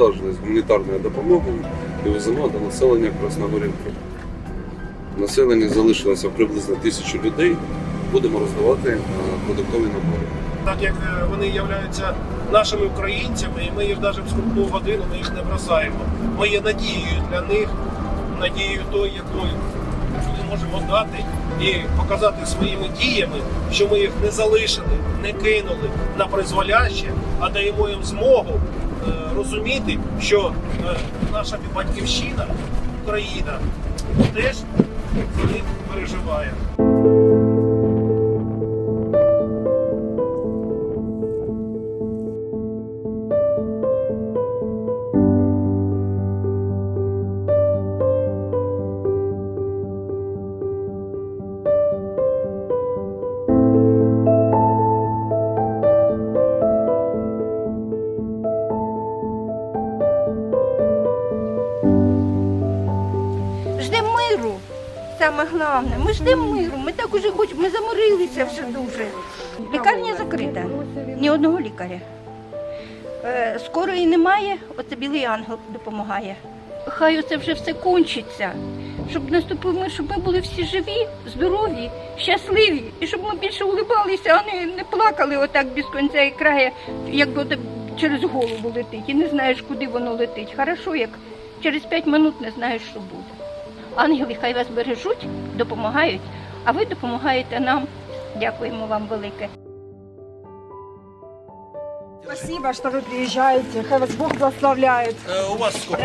завантажені з гуманітарною допомогою і веземо до населення Красногорівки. Населення залишилося приблизно тисячу людей. Будемо роздавати е, продуктові набори. так як е, вони являються нашими українцями, і ми їх навіть в скрутну годину ми їх не бросаємо. Ми є надією для них, надією тою, якою ми можемо дати і показати своїми діями, що ми їх не залишили, не кинули на призволяще, а даємо їм змогу розуміти, що е, наша батьківщина, Україна, теж за них переживає. Ждемо миру. Саме головне. Ми ждемо миру. Ми так уже хочемо, ми заморилися вже дуже. Лікарня закрита. Ні одного лікаря. Е, Скорої немає, оце білий ангел допомагає. Хай оце вже все кончиться, щоб наступив мир, щоб ми були всі живі, здорові, щасливі, і щоб ми більше улибалися, а не, не плакали отак без кінця і краю, як через голову летить. І не знаєш, куди воно летить. Хорошо, як через п'ять минут не знаєш, що буде. Ангели хай вас бережуть, допомагають, а ви допомагаєте нам. Дякуємо вам велике. Спасибо, что вы приезжаете. Хай вас Бог благословляет. Е, У вас сколько?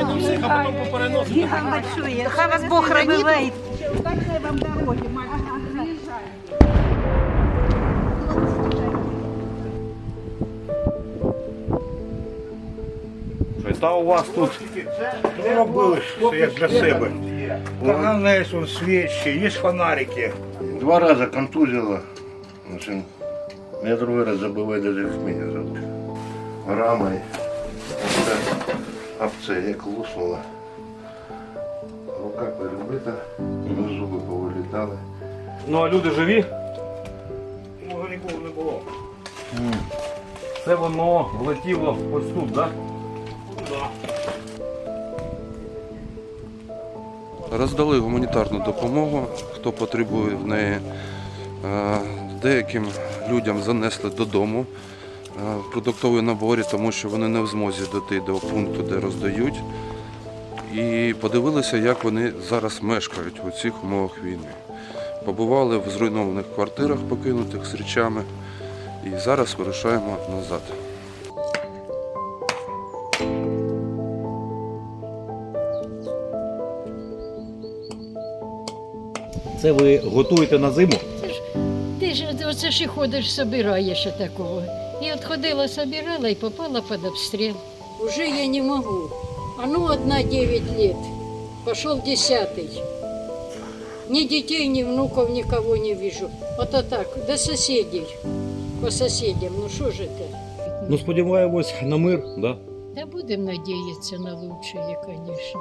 Получайте всіх, а потім попереносите. Хай вас Бог хранит. Та у вас тут Ну, робили все як для себе. Головне, є свічі, є фонарики. два рази контузило. Я другий раз забиваю, даже як мене зовут. Рамой. Оце об це як луснуло. Рука перебита, зуби повилітали. Ну а люди живі? Може нікого не було. Це воно влетіло ось тут, так? Роздали гуманітарну допомогу, хто потребує в неї. Е, Деяким людям занесли додому е, продуктові набори, тому що вони не в змозі дійти до пункту, де роздають. І подивилися, як вони зараз мешкають у цих умовах війни. Побували в зруйнованих квартирах, покинутих з речами, і зараз вирушаємо назад. Це ви готуєте на зиму? Ти ж оце ж і ходиш, собираєш такого. І от ходила, собирала і попала під обстріл. Уже я не можу. А ну одна 9 лет. Пошел десятый. Ни детей, ни внуков, никого не вижу. Вот так, до соседей. По соседям. Ну що ж це? Ну сподіваємось на мир, да? Та будемо надіятися на лучшее, звісно.